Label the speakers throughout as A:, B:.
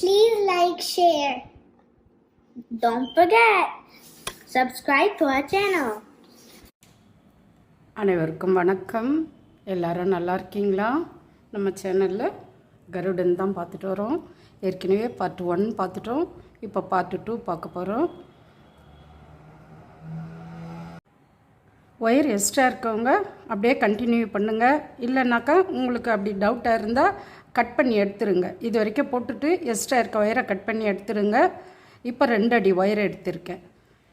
A: Please like, share. Don't forget, subscribe to our channel.
B: அனைவருக்கும் வணக்கம். எல்லாரும் நல்லா இருக்கீங்களா? நம்ம சேனலில் கருடன் தான் பார்த்துட்டு வரோம். ஏற்கனவே பார்ட் ஒன் பார்த்துட்டோம். இப்போ பார்ட் டூ பார்க்க போகிறோம் ஒயர் எக்ஸ்ட்ரா இருக்கவங்க அப்படியே கண்டினியூ பண்ணுங்கள் இல்லைனாக்கா உங்களுக்கு அப்படி டவுட்டாக இருந்தால் கட் பண்ணி எடுத்துருங்க. இது வரைக்கும் போட்டுட்டு எக்ஸ்ட்ரா இருக்க ஒயரை கட் பண்ணி எடுத்துருங்க. இப்போ ரெண்டு அடி ஒயர் எடுத்திருக்கேன்.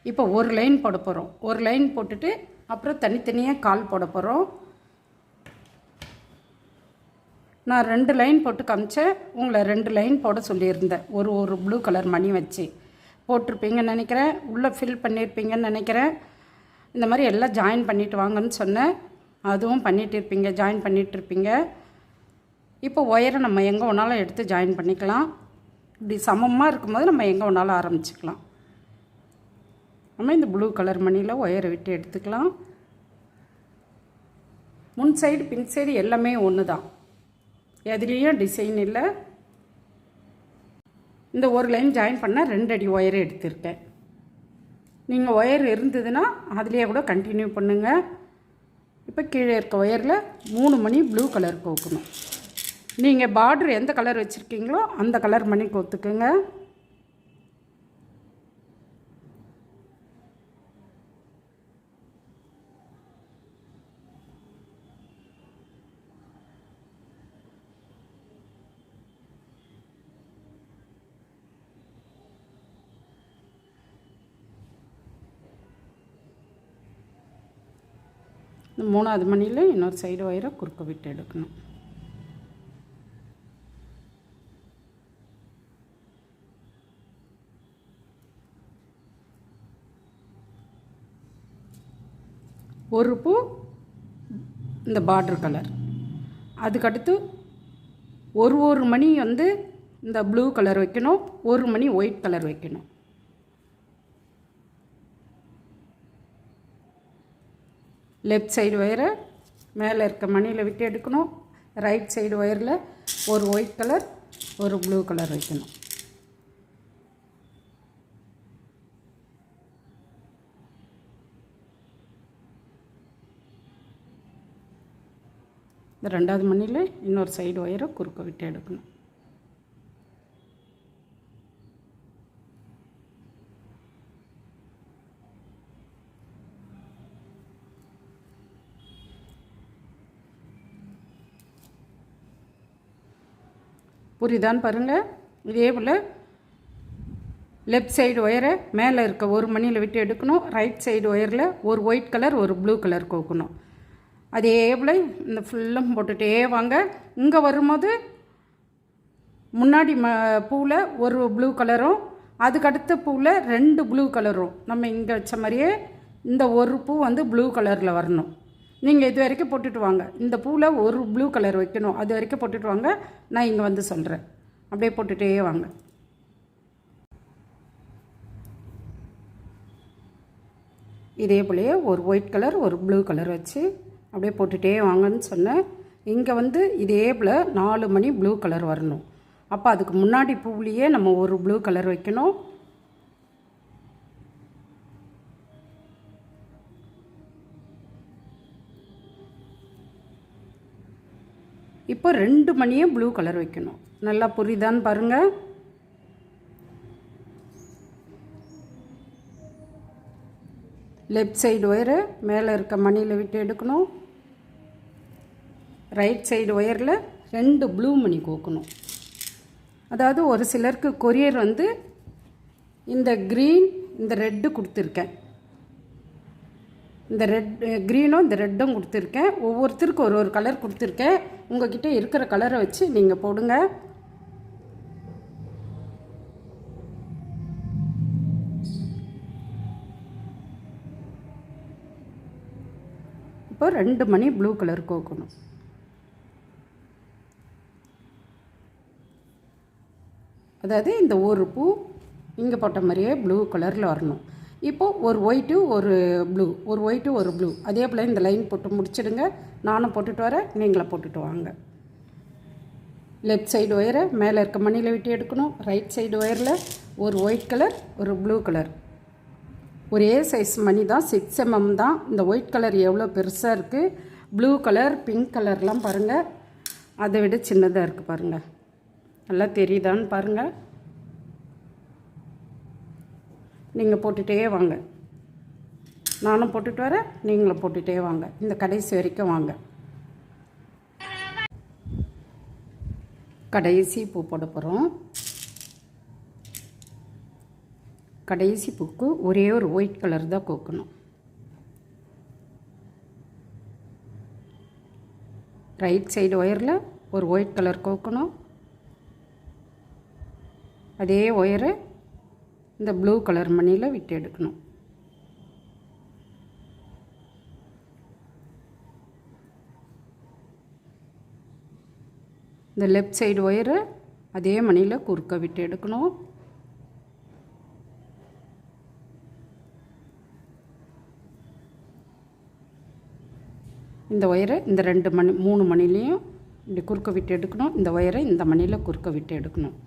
B: இப்போ ஒரு லைன் போட போகிறோம் ஒரு லைன் போட்டுட்டு அப்புறம் தனித்தனியாக கால் போட போகிறோம் நான் ரெண்டு லைன் போட்டு காமிச்சேன். உங்களை ரெண்டு லைன் போட சொல்லியிருந்தேன். ஒரு ஒரு ப்ளூ கலர் மணி வச்சு. போட்டிருப்பீங்கன்னு நினைக்கிறேன். உள்ளே ஃபில் பண்ணியிருப்பீங்கன்னு நினைக்கிறேன். இந்த மாதிரி எல்லாம் ஜாயின் பண்ணிட்டு வாங்கன்னு சொன்னேன். அதுவும் பண்ணிகிட்டு இருப்பீங்க ஜாயின் பண்ணிகிட்டு இருப்பீங்க. இப்போ ஒயரை நம்ம எங்கே வேணாலும் எடுத்து ஜாயின் பண்ணிக்கலாம். இப்படி சமமாக இருக்கும்போது நம்ம எங்கே வேணாலும் ஆரம்பிச்சுக்கலாம். நம்ம இந்த ப்ளூ கலர் மணியில் ஒயரை விட்டு எடுத்துக்கலாம். முன் சைடு பின் சைடு எல்லாமே ஒன்று தான் எதுலேயும் டிசைன் இல்லை. இந்த ஒரு லைன் ஜாயின் பண்ணால் ரெண்டு அடி ஒயரை எடுத்திருக்கேன். நீங்கள் ஒயர் இருந்ததுன்னா அதுலேயே கூட கண்டினியூ பண்ணுங்கள் இப்போ கீழே இருக்க ஒயரில் மூணு மணி ப்ளூ கலர் கோக்கணும். நீங்கள் பார்டர் எந்த கலர் வச்சுருக்கீங்களோ அந்த கலர் மணி கோத்துக்குங்க இந்த மூணாவது மணியில் இன்னொரு சைடு ஒயரை குறுக்க விட்டு எடுக்கணும். ஒரு பூ இந்த பார்டர் கலர் அதுக்கடுத்து ஒரு ஒரு மணி வந்து இந்த ப்ளூ கலர் வைக்கணும் ஒரு மணி ஒயிட் கலர் வைக்கணும். லெஃப்ட் சைடு ஒயரை மேலே இருக்க மணியில் விட்டு எடுக்கணும். ரைட் சைடு ஒயரில் ஒரு ஒயிட் கலர் ஒரு ப்ளூ கலர் வைக்கணும். இந்த ரெண்டாவது மணியில் இன்னொரு சைடு ஒயரை குறுக்க விட்டு எடுக்கணும். புரியுதான்னு பாருங்கள் இதே போல் லெஃப்ட் சைடு ஒயரை மேலே இருக்க ஒரு மணியில் விட்டு எடுக்கணும். ரைட் சைடு ஒயரில் ஒரு ஒயிட் கலர் ஒரு ப்ளூ கலர் கோக்கணும். அதே போல் இந்த ஃபுல்லும் போட்டுகிட்டே வாங்க. இங்கே வரும்போது முன்னாடி ம பூவில் ஒரு ப்ளூ கலரும் அதுக்கடுத்த பூவில் ரெண்டு ப்ளூ கலரும் நம்ம இங்கே வச்ச மாதிரியே இந்த ஒரு பூ வந்து ப்ளூ கலரில் வரணும். நீங்கள் இது வரைக்கும் போட்டுட்டு வாங்க. இந்த பூவில் ஒரு ப்ளூ கலர் வைக்கணும். அது வரைக்கும் போட்டுட்டு வாங்க. நான் இங்கே வந்து சொல்கிறேன் அப்படியே போட்டுகிட்டே வாங்க. இதே போலயே ஒரு ஒயிட் கலர் ஒரு ப்ளூ கலர் வச்சு அப்படியே போட்டுகிட்டே வாங்கன்னு சொன்னேன். இங்கே வந்து இதே போல் நாலு மணி ப்ளூ கலர் வரணும். அப்போ அதுக்கு முன்னாடி பூவிலேயே நம்ம ஒரு ப்ளூ கலர் வைக்கணும். இப்போ ரெண்டு மணியும் ப்ளூ கலர் வைக்கணும். நல்லா புரியுதான்னு பாருங்கள் லெஃப்ட் சைடு ஒயரு மேலே இருக்க மணியில் விட்டு எடுக்கணும். ரைட் சைடு ஒயரில் ரெண்டு ப்ளூ மணி கோக்கணும். அதாவது ஒரு சிலருக்கு கொரியர் வந்து இந்த க்ரீன் இந்த ரெட்டு கொடுத்துருக்கேன். இந்த ரெட் க்ரீனும் eh, இந்த ரெட்டும் கொடுத்துருக்கேன். ஒவ்வொருத்தருக்கும் ஒரு ஒரு கலர் கொடுத்துருக்கேன். உங்ககிட்ட இருக்கிற கலரை வச்சு நீங்கள் போடுங்க. இப்போ ரெண்டு மணி ப்ளூ கலர் கோக்கணும். அதாவது இந்த ஒரு பூ இங்கே போட்ட மாதிரியே ப்ளூ கலரில் வரணும். இப்போது ஒரு ஒயிட்டு ஒரு ப்ளூ ஒரு ஒயிட்டு ஒரு ப்ளூ அதே போல் இந்த லைன் போட்டு முடிச்சிடுங்க. நானும் போட்டுட்டு வரேன். நீங்களும் போட்டுட்டு வாங்க. லெஃப்ட் சைடு ஒயரை மேலே இருக்க மணியில் விட்டு எடுக்கணும். ரைட் சைடு ஒயரில் ஒரு ஒயிட் கலர் ஒரு ப்ளூ கலர் ஒரே சைஸ் மணி தான். சிக்ஸ் எம்எம் தான். இந்த ஒயிட் கலர் எவ்வளோ பெருசாக இருக்குது ப்ளூ கலர் பிங்க் கலர்லாம் பாருங்கள் அதை விட சின்னதாக இருக்குது பாருங்கள் நல்லா தெரியுதான்னு பாருங்கள் நீங்கள் போட்டுகிட்டே வாங்க. நானும் போட்டுட்டு வரேன் நீங்களும் போட்டுகிட்டே வாங்க. இந்த கடைசி வரைக்கும் வாங்க. கடைசி பூ போட போகிறோம் கடைசி பூக்கு ஒரே ஒரு ஒயிட் கலர் தான் கோக்கணும். ரைட் சைடு ஒயரில் ஒரு ஒயிட் கலர் கோக்கணும். அதே ஒயரை இந்த ப்ளூ கலர் மணியில் விட்டு எடுக்கணும். இந்த லெஃப்ட் சைடு ஒயரை அதே மணியில் குறுக்க விட்டு எடுக்கணும். இந்த ஒயரை இந்த ரெண்டு மணி மூணு மணிலையும் இப்படி குறுக்க விட்டு எடுக்கணும். இந்த ஒயரை இந்த மணியில் குறுக்க விட்டு எடுக்கணும்.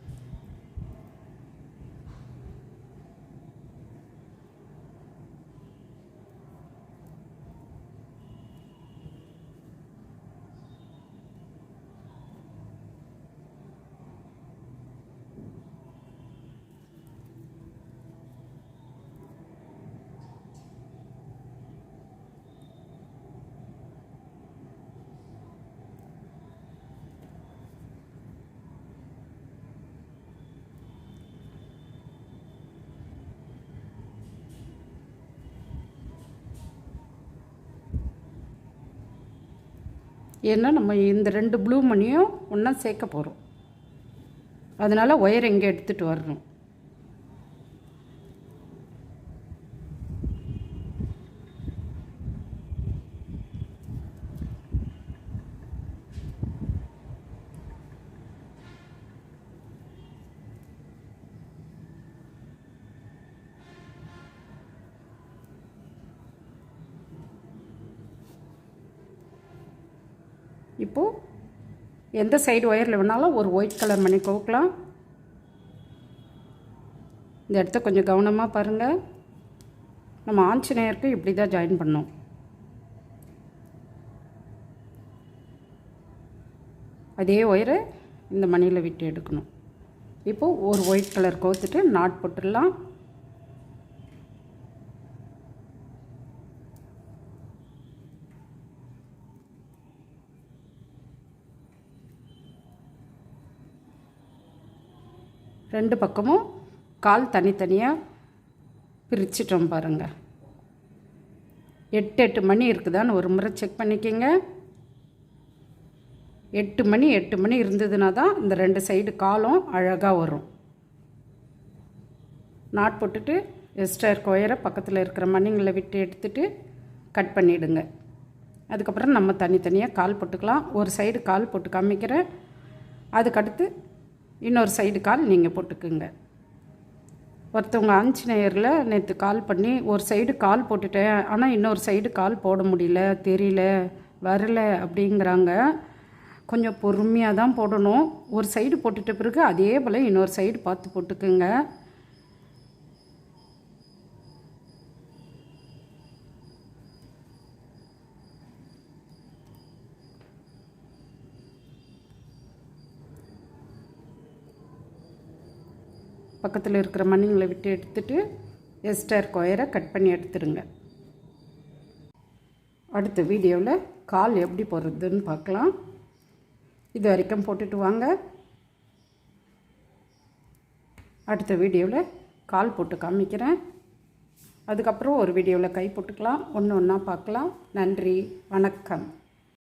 B: ஏன்னா நம்ம இந்த ரெண்டு ப்ளூ மணியும் ஒன்றா சேர்க்க போகிறோம் அதனால் ஒயர் எங்கே எடுத்துகிட்டு வரணும்? இப்போது எந்த சைடு ஒயரில் வேணாலும் ஒரு ஒயிட் கலர் மணி கோக்கலாம். இந்த இடத்த கொஞ்சம் கவனமாக பாருங்கள் நம்ம ஆஞ்சநேயருக்கு இப்படி தான் ஜாயின் பண்ணோம். அதே ஒயரை இந்த மணியில் விட்டு எடுக்கணும். இப்போது ஒரு ஒயிட் கலர் கோத்துட்டு நாட் போட்டுடலாம். ரெண்டு பக்கமும் கால் தனித்தனியாக பிரிச்சிட்டோம் பாருங்கள் எட்டு எட்டு மணி இருக்குதான்னு ஒரு முறை செக் பண்ணிக்கோங்க. எட்டு மணி எட்டு மணி இருந்ததுனா தான் இந்த ரெண்டு சைடு காலும் அழகாக வரும். நாட் போட்டுட்டு எக்ஸ்ட்ரா கொயரை பக்கத்தில் இருக்கிற மணிங்களை விட்டு எடுத்துட்டு கட் பண்ணிவிடுங்க அதுக்கப்புறம் நம்ம தனித்தனியாக கால் போட்டுக்கலாம். ஒரு சைடு கால் போட்டு காமிக்கிறேன். அதுக்கடுத்து இன்னொரு சைடு கால் நீங்கள் போட்டுக்குங்க. ஒருத்தவங்க ஆஞ்சநேயரில் நேற்று கால் பண்ணி ஒரு சைடு கால் போட்டுட்டேன் ஆனால் இன்னொரு சைடு கால் போட முடியல தெரியல வரல அப்படிங்கிறாங்க. கொஞ்சம் பொறுமையாக தான் போடணும். ஒரு சைடு போட்டுட்ட பிறகு அதே போல் இன்னொரு சைடு பார்த்து போட்டுக்குங்க. பக்கத்தில் இருக்கிற மண்ணிங்களை விட்டு எடுத்துட்டு எஸ்டர் கொயரை கட் பண்ணி எடுத்துருங்க அடுத்த வீடியோவில் கால் எப்படி போடுறதுன்னு பார்க்கலாம். இது வரைக்கும் போட்டுட்டு வாங்க. அடுத்த வீடியோவில் கால் போட்டு காமிக்கிறேன். அதுக்கப்புறம் ஒரு வீடியோவில் கை போட்டுக்கலாம். ஒன்று ஒன்றா பார்க்கலாம். நன்றி. வணக்கம்.